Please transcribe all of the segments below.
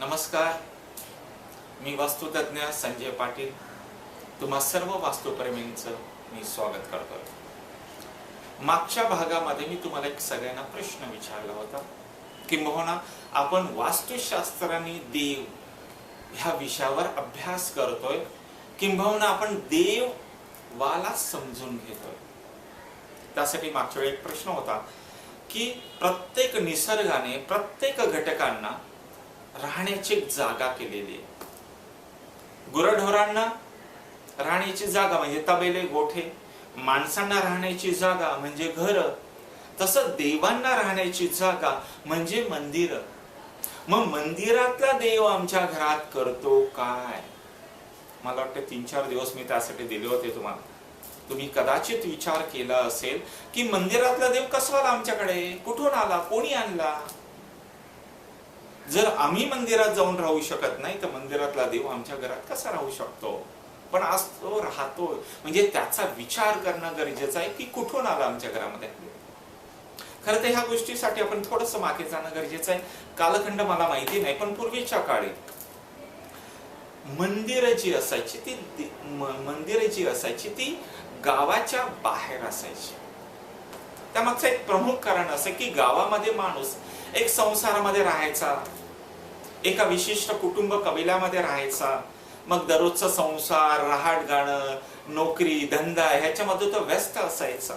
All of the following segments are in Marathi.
नमस्कार. मी वास्तुतज्ञ संजय पाटील. तुम्हा सर्व वास्तुप्रेमींचं मी स्वागत करतोय मागच्या भागामध्ये मी तुम्हाला एक सगळ्यांना प्रश्न विचारला होता किंबहुना आपण वास्तुशास्त्राने देव ह्या विषयावर अभ्यास करतोय किंबहुना आपण देव वाला समजून घेतोय? त्यासाठी मागच्या वेळी एक प्रश्न होता की प्रत्येक निसर्गाने प्रत्येक घटकांना राहण्याची जागा केलेली आहे. गुरढोरांना राहण्याची जागा म्हणजे तबेले गोठे. माणसांना राहण्याची जागा म्हणजे घर. तसं देवांना राहण्याची जागा म्हणजे मंदिर. मग मंदिरातला देव आमच्या घरात करतो काय? मला वाटतं तीन चार दिवस मी त्यासाठी दिले होते तुम्हाला. तुम्ही कदाचित विचार केला असेल की मंदिरातला देव कसा आला आमच्याकडे? कुठून आला? कोणी आणला? जर आम्ही मंदिरात जाऊन राहू शकत नाही तर मंदिरातला देव आमच्या घरात कसा राहू शकतो? पण आज तो राहतो म्हणजे त्याचा विचार करणं गरजेचं आहे की कुठून आला आमच्या घरामध्ये? खरं तर ह्या गोष्टीसाठी आपण थोडस मागे जाणं गरजेचं आहे. कालखंड मला माहिती नाही पण पूर्वीच्या काळी मंदिर जी असायची ती मंदिरं मंदिर जी असायची ती गावाच्या बाहेर असायची. त्यामागचं एक प्रमुख कारण असं की गावामध्ये माणूस एक संसारामध्ये राहायचा. एका विशिष्ट कुटुंब कबिल्यामध्ये राहायचा. मग दररोजचा संसार रहाट गाणं नोकरी धंदा ह्याच्यामध्ये तो व्यस्त असायचा.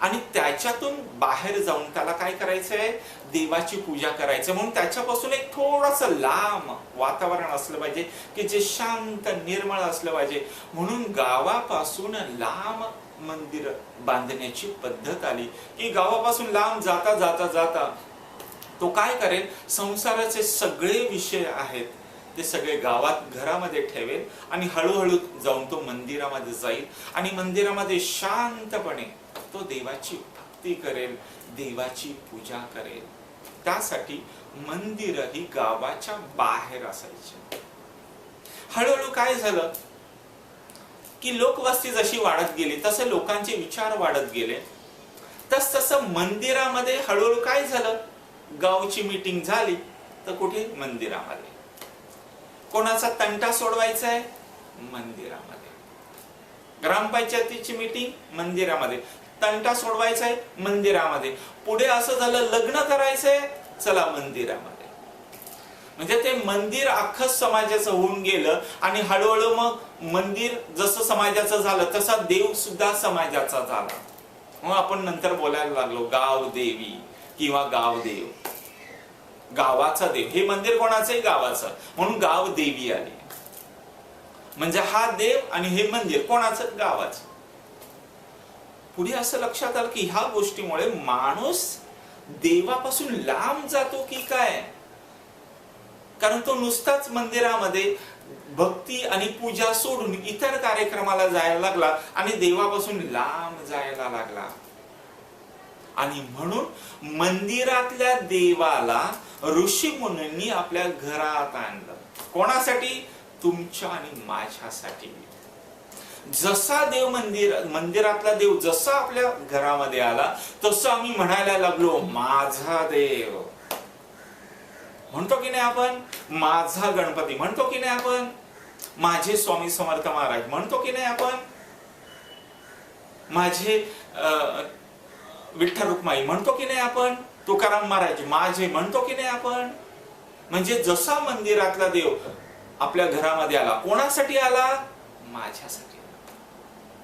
आणि त्याच्यातून बाहेर जाऊन त्याला काय करायचंय? देवाची पूजा करायचं म्हणून त्याच्यापासून एक थोडस लांब वातावरण असलं पाहिजे की जे शांत निर्मळ असलं पाहिजे. म्हणून गावापासून लांब मंदिर बांधण्याची पद्धत आली की गावापासून लांब जाता जाता जाता तो काय करेल? संसाराचे सगळे विषय आहेत ते सगळे गावात घरामध्ये ठेवेल आणि हळूहळू जाऊन तो मंदिरामध्ये जाईल आणि मंदिरामध्ये शांतपणे तो देवाची भक्ती करेल देवाची पूजा करेल. त्यासाठी मंदिर ही गावाच्या बाहेर असायची. हळूहळू काय झालं? की लोकवस्ती जशी वाढत गेली तसे लोकांचे विचार वाढत गेले. तस तसं मंदिरामध्ये हळूहळू काय झालं? गावची मीटिंग झाली तर कुठे? मंदिरामध्ये. कोणाचा तंटा सोडवायचा आहे मंदिरामध्ये. ग्रामपंचायतीची मीटिंग मंदिरामध्ये. तंटा सोडवायचा आहे मंदिरामध्ये. पुढे असं झालं लग्न करायचंय? चला मंदिरामध्ये. म्हणजे ते मंदिर अख्खं समाजाचं होऊन गेलं आणि हळूहळू मग मंदिर जसं समाजाचं झालं तसा देव सुद्धा समाजाचा झाला. मग आपण नंतर बोलायला लागलो गाव देवी किंवा गाव देव. गावाचा देव. हे मंदिर कोणाचं आहे गावाचं. म्हणून गाव देवी आली. म्हणजे हा देव आणि हे मंदिर कोणाचं? गावाचं. पुढे असं लक्षात आलं की ह्या गोष्टीमुळे माणूस देवापासून लांब जातो की काय? कारण तो नुसताच मंदिरामध्ये भक्ती आणि पूजा सोडून इतर कार्यक्रमाला जायला लागला आणि देवापासून लांब जायला लागला. आणि म्हणून मंदिरातल्या देवाला ऋषी मुनींनी आपल्या घरात आणलं. कोणासाठी? तुमच्या आणि माझ्यासाठी. जसा देव मंदिर मंदिरातला देव जसा आपल्या घरामध्ये आला तसं आम्ही म्हणायला लागलो माझा देव. म्हणतो की नाही आपण? माझा गणपती. म्हणतो की नाही आपण? माझे स्वामी समर्थ महाराज. म्हणतो की नाही आपण? माझे अं, विठ्ठल रुक्माई म्हणतो की नाही आपण? तुकाराम महाराज माझे म्हणतो की नाही आपण? म्हणजे जसा मंदिरातला देव आपल्या घरामध्ये आला कोणासाठी आला? माझ्यासाठी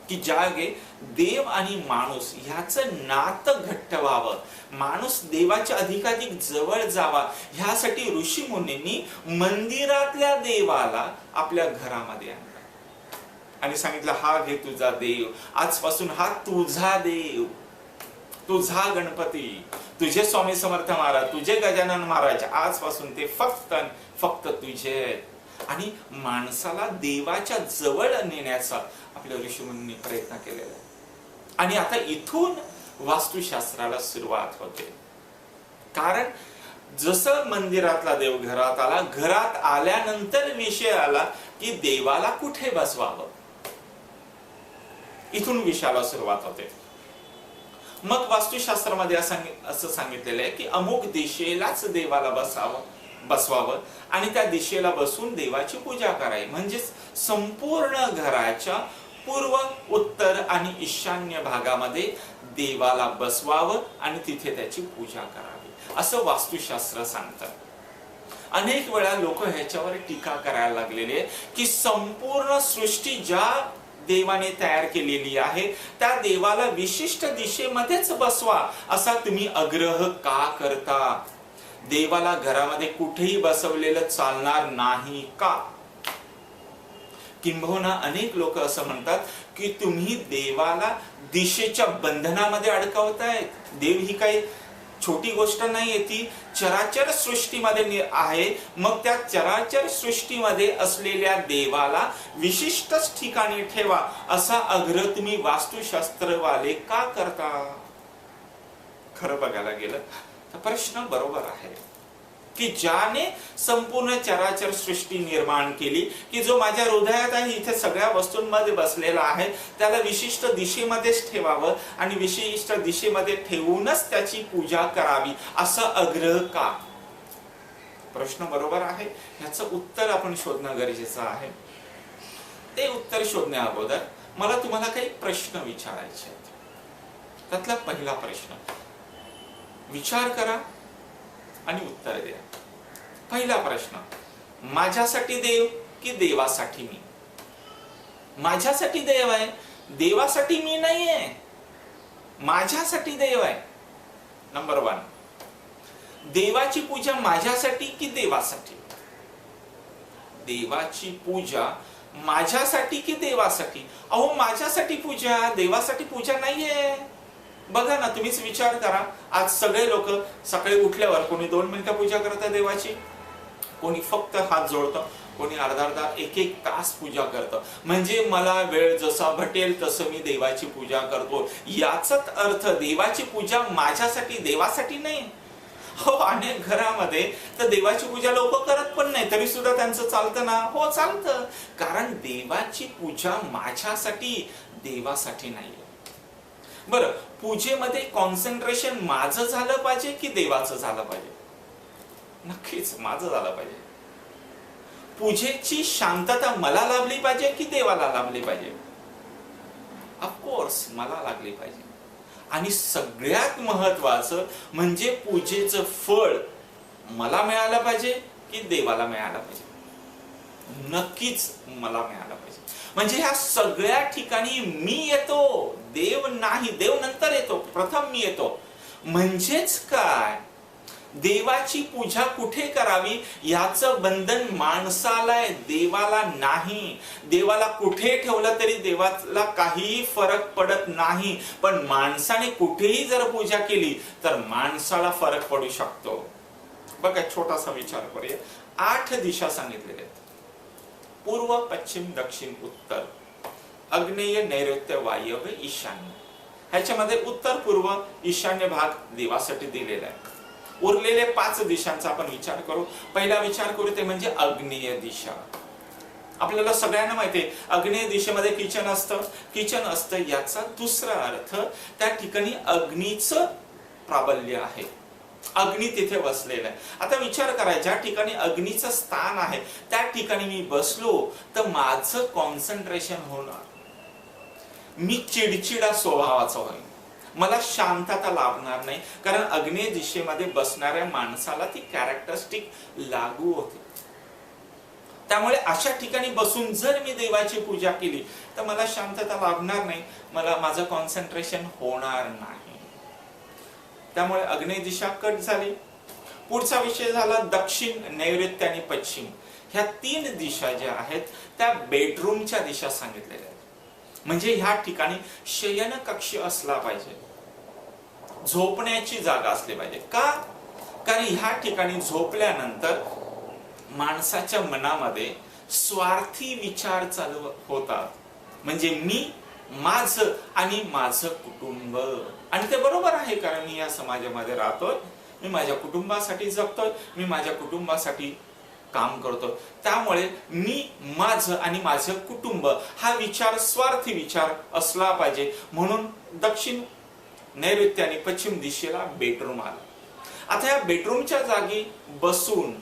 की जागे देव आणि माणूस ह्याचं नातं घट्ट व्हावं माणूस देवाच्या अधिकाधिक जवळ जावा ह्यासाठी ऋषी मुनींनी मंदिरातल्या देवाला आपल्या घरामध्ये आणला. आणि सांगितलं हा घे तुझा देव आजपासून हा तुझा देव. तुझा गणपती तुझे स्वामी समर्थ महाराज तुझे गजानन महाराज आजपासून ते फक्त फक्त तुझे. आणि माणसाला देवाच्या जवळ नेण्याचा आपल्या ऋषीमुनी प्रयत्न केलेला आहे. आणि आता इथून वास्तुशास्त्राला सुरुवात होते. कारण जसं मंदिरातला देव घरात आला घरात आल्यानंतर विषय आला की देवाला कुठे बसवावं? इथून विषयाला सुरुवात होते. मग वास्तुशास्त्रामध्ये असं सांगितलेलं आहे की अमुक दिशेलाच देवाला बसावं बसवावं आणि त्या दिशेला बसून देवाची पूजा करावी. म्हणजेच संपूर्ण घराच्या पूर्व उत्तर आणि ईशान्य भागामध्ये देवाला बसवावं आणि तिथे त्याची पूजा करावी. असं वास्तुशास्त्र सांगतं. अनेक वेळा लोक ह्याच्यावर टीका करायला लागलेले आहे की संपूर्ण सृष्टी ज्या देवाने तयार केलेली आहे. त्या देवाला विशिष्ट दिशेमध्येच बसवा असा तुम्ही आग्रह का करता? देवाला घरामध्ये कुठेही बसवलेलं चालणार नाही का? किंबहुना अनेक लोक असं म्हणतात की तुम्ही देवाला दिशेच्या बंधनामध्ये अडकवतायत देव ही काही छोटी गोष्ट नाहीये ती चराचर सृष्टीमध्ये आहे. मग त्या चराचर सृष्टीमध्ये असलेल्या देवाला विशिष्टच ठिकाणी ठेवा असा आग्रह तुम्ही वास्तुशास्त्रवाले का करता? खरं बघायला गेलं तर प्रश्न बरोबर आहे. की ज्याने संपूर्ण चराचर सृष्टी निर्माण केली की जो माझ्या हृदयात आहे इथे सगळ्या वस्तूंमध्ये बसलेला आहे त्याला विशिष्ट दिशेमध्येच ठेवावं आणि विशिष्ट दिशेमध्ये ठेवूनच त्याची पूजा करावी असं आग्रह का? प्रश्न बरोबर आहे. ह्याचं उत्तर आपण शोधणं गरजेचं आहे. ते उत्तर शोधण्या अगोदर मला तुम्हाला काही प्रश्न विचारायचे आहेत. त्यातला पहिला प्रश्न. विचार करा. आणि उत्तर द्या. पहिला प्रश्न माझ्यासाठी देव की देवासाठी मी? माझ्यासाठी देव आहे देवासाठी मी नाहीये. माझ्यासाठी देव आहे. नंबर वन देवाची पूजा माझ्यासाठी की देवासाठी? देवाची पूजा माझ्यासाठी की देवासाठी? अहो माझ्यासाठी पूजा देवासाठी पूजा नाहीये. बघा ना तुम्हीच विचार करा. आज सगळे लोक सकाळी उठल्यावर कोणी दोन मिनिटं पूजा करतात देवाची? कोणी फक्त हात जोडतं कोणी अर्धा अर्धा एक एक तास पूजा करतं. म्हणजे मला वेळ जसा भेटेल तसं मी देवाची पूजा करतो. याचाच अर्थ देवाची पूजा माझ्यासाठी देवासाठी नाही. हो अनेक घरामध्ये तर देवाची पूजा लोक करत पण नाही तरी सुद्धा त्यांचं चालतं ना. हो चालतं. कारण देवाची पूजा माझ्यासाठी देवासाठी नाही. बरं पूजेमध्ये कॉन्सन्ट्रेशन माझं झालं पाहिजे की देवाचं झालं पाहिजे? नक्कीच माझं झालं पाहिजे. पूजेची शांतता मला लाभली पाहिजे की देवाला लाभली पाहिजे? ऑफकोर्स मला लागली पाहिजे. आणि सगळ्यात महत्वाचं म्हणजे पूजेचं फळ मला मिळालं पाहिजे की देवाला मिळालं पाहिजे? नक्कीच मला मिळालं म्हणजे ह्या सगळ्या ठिकाणी मी येतो देव नाही देव नंतर येतो प्रथम मी येतो. म्हणजेच काय? देवाची पूजा कुठे करावी? याचं बंधन माणसाला आहे देवाला नाही. देवाला कुठे ठेवलं तरी देवाला काहीही फरक पडत नाही. पण माणसाने कुठेही जर पूजा केली तर माणसाला फरक पडू शकतो. बघा छोटासा विचार करूया. आठ दिशा सांगितलेल्या आहेत. पूर्व पश्चिम दक्षिण उत्तर. अग्नेय नैऋत्य वायव्य ईशान्य. ह्याच्यामध्ये उत्तर पूर्व ईशान्य भाग देवासाठी दिलेला आहे. उरलेले पाच दिशांचा आपण विचार करू. पहिला विचार करू ते म्हणजे अग्नेय दिशा. आपल्याला सगळ्यांना माहिती आहे अग्नेय दिशेमध्ये किचन असतं. किचन असतं याचा दुसरा अर्थ त्या ठिकाणी अग्नीचं प्राबल्य आहे. अग्नी तिथे बसलेला आहे. आता विचार करा ज्या ठिकाणी अग्नीचं स्थान आहे त्या ठिकाणी मी बसलो तर माझं कॉन्सन्ट्रेशन होणार. मी चिडचिडा स्वभावाचा होईल मला शांतता लाभणार नाही कारण अग्नेय दिशेमध्ये बसणाऱ्या माणसाला ती कॅरेक्टरिस्टिक लागू होते. त्यामुळे अशा ठिकाणी बसून जर मी देवाची पूजा केली तर मला शांतता लाभणार नाही मला माझं कॉन्सन्ट्रेशन होणार नाही. त्यामुळे अग्नेय दिशा कट झाली. पुढचा विषय झाला दक्षिण नैऋत्य आणि पश्चिम. ह्या तीन दिशा ज्या आहेत त्या बेडरूमच्या दिशा सांगितलेल्या आहेत. म्हणजे ह्या ठिकाणी शयन कक्ष असला पाहिजे. झोपण्याची जागा असली पाहिजे. का? कारण ह्या ठिकाणी झोपल्यानंतर माणसाच्या मनामध्ये स्वार्थी विचार चालू होतात. म्हणजे मी माझ आणि माझं कुटुंब. आणि ते बरोबर आहे कारण मी या समाजामध्ये राहतोय. मी माझ्या कुटुंबासाठी जगतोय. मी माझ्या कुटुंबासाठी काम करतो त्यामुळे मी माझं आणि माझं कुटुंब हा विचार स्वार्थी विचार असला पाहिजे. म्हणून दक्षिण नैऋत्य आणि पश्चिम दिशेला बेडरूम आला. आता या बेडरूमच्या जागी बसून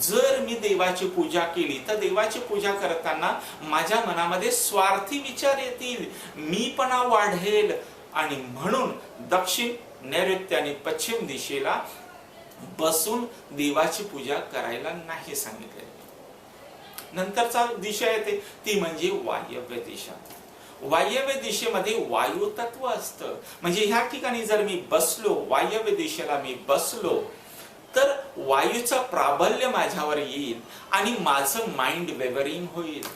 जर मी देवाची पूजा केली तर देवाची पूजा करताना माझ्या मनामध्ये स्वार्थी विचार येतील. मीपणा वाढेल. आणि म्हणून दक्षिण नैऋत्य आणि पश्चिम दिशेला बसून देवाची पूजा करायला नाही सांगितले. नंतरचा दिशा येते. ती म्हणजे वायव्य दिशा. वायव्य दिशेमध्ये वायू तत्व असतं. म्हणजे ह्या ठिकाणी जर मी बसलो वायव्य दिशेला मी बसलो तर वायूचं प्राबल्य माझ्यावर येईल आणि माझं माइंड वेवरिंग होईल.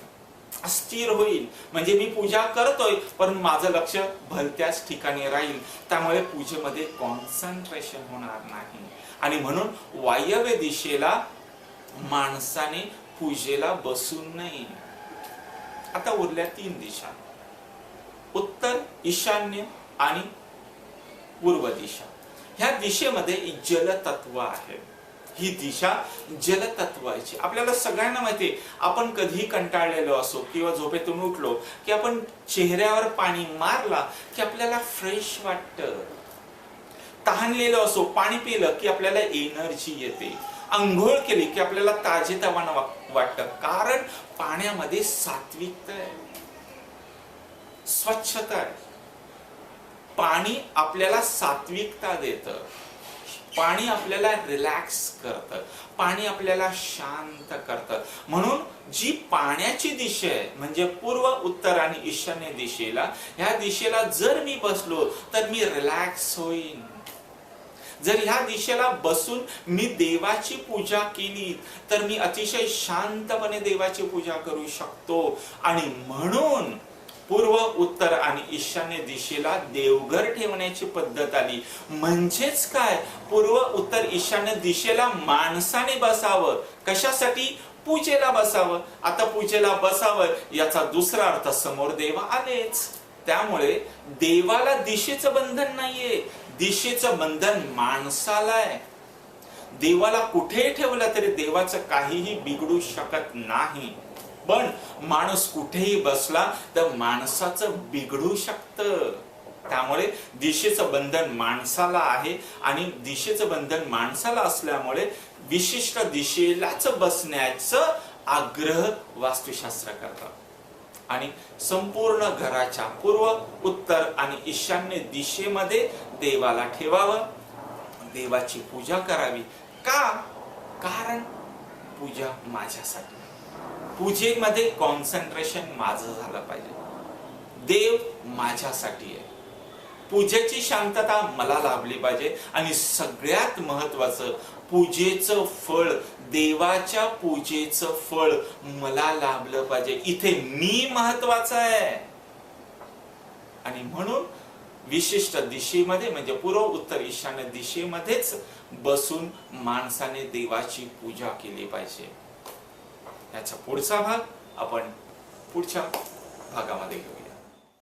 अस्थिर होईल. म्हणजे मी पूजा करतोय पण माझं लक्ष भलत्याच ठिकाणी राहील. त्यामुळे पूजेमध्ये कॉन्सन्ट्रेशन होणार नाही. आणि म्हणून वायव्य दिशेला माणसाने पूजेला बसून नये आता उरल्या तीन दिशा. उत्तर ईशान्य आणि पूर्व दिशा. ह्या दिशेमध्ये जलतत्व आहे. ही दिशा जलतत्वाची. आपल्याला सगळ्यांना माहिती आपण कधी कंटाळलेलो असो किंवा झोपेतून उठलो की आपण चेहऱ्यावर पाणी मारला की आपल्याला फ्रेश वाटतं. तहानलेलो असो पाणी पिलं की आपल्याला एनर्जी येते. आंघोळ केली की आपल्याला ताजेतवानं वाटत वाटतं. कारण पाण्यामध्ये सात्विकता आहे. स्वच्छता आहे. पाणी आपल्याला सात्विकता देतं. पाणी आपल्याला रिलॅक्स करतं. पाणी आपल्याला शांत करतं. म्हणून जी पाण्याची दिशा आहे म्हणजे पूर्व उत्तर आणि ईशान्य दिशेला ह्या दिशेला जर मी बसलो तर मी रिलॅक्स होईन. जर ह्या दिशेला बसून मी देवाची पूजा केली तर मी अतिशय शांतपणे देवाची पूजा करू शकतो. आणि म्हणून पूर्व उत्तर आणि ईशान्य दिशेला देवघर ठेवण्याची पद्धत आली. म्हणजेच काय? पूर्व उत्तर ईशान्य दिशेला माणसाने बसावं. कशासाठी? पूजेला बसावं. आता पूजेला बसावं याचा दुसरा अर्थ समोर देवा आलेच. त्यामुळे देवाला दिशेचं बंधन नाहीये. दिशेचं बंधन माणसाला आहे देवाला कुठे ठेवलं तरी देवाचं काहीही बिघडू शकत नाही. पण माणूस कुठेही बसला तर माणसाचं बिघडू शकतं. त्यामुळे दिशेचं बंधन माणसाला आहे आणि दिशेचं बंधन माणसाला असल्यामुळे विशिष्ट दिशेलाच बसण्याचं आग्रह वास्तुशास्त्र करतात. आणि संपूर्ण घराच्या पूर्व उत्तर आणि ईशान्य दिशेमध्ये देवाला ठेवावं. देवाची पूजा करावी. का? कारण पूजा माझ्यासाठी. पूजेमध्ये कॉन्सन्ट्रेशन माझं झालं पाहिजे. देव माझ्यासाठी आहे. पूजेची शांतता मला लाभली पाहिजे आणि सगळ्यात महत्वाचं पूजेचं फळ देवाच्या पूजेचं फळ मला लाभलं पाहिजे. इथे मी महत्वाचं आहे. आणि म्हणून विशिष्ट दिशेमध्ये म्हणजे पूर्व उत्तर ईशान्य दिशेमध्येच बसून माणसाने देवाची पूजा केली पाहिजे. याचा पुढचा भाग आपण पुढच्या भागामध्ये घेऊ.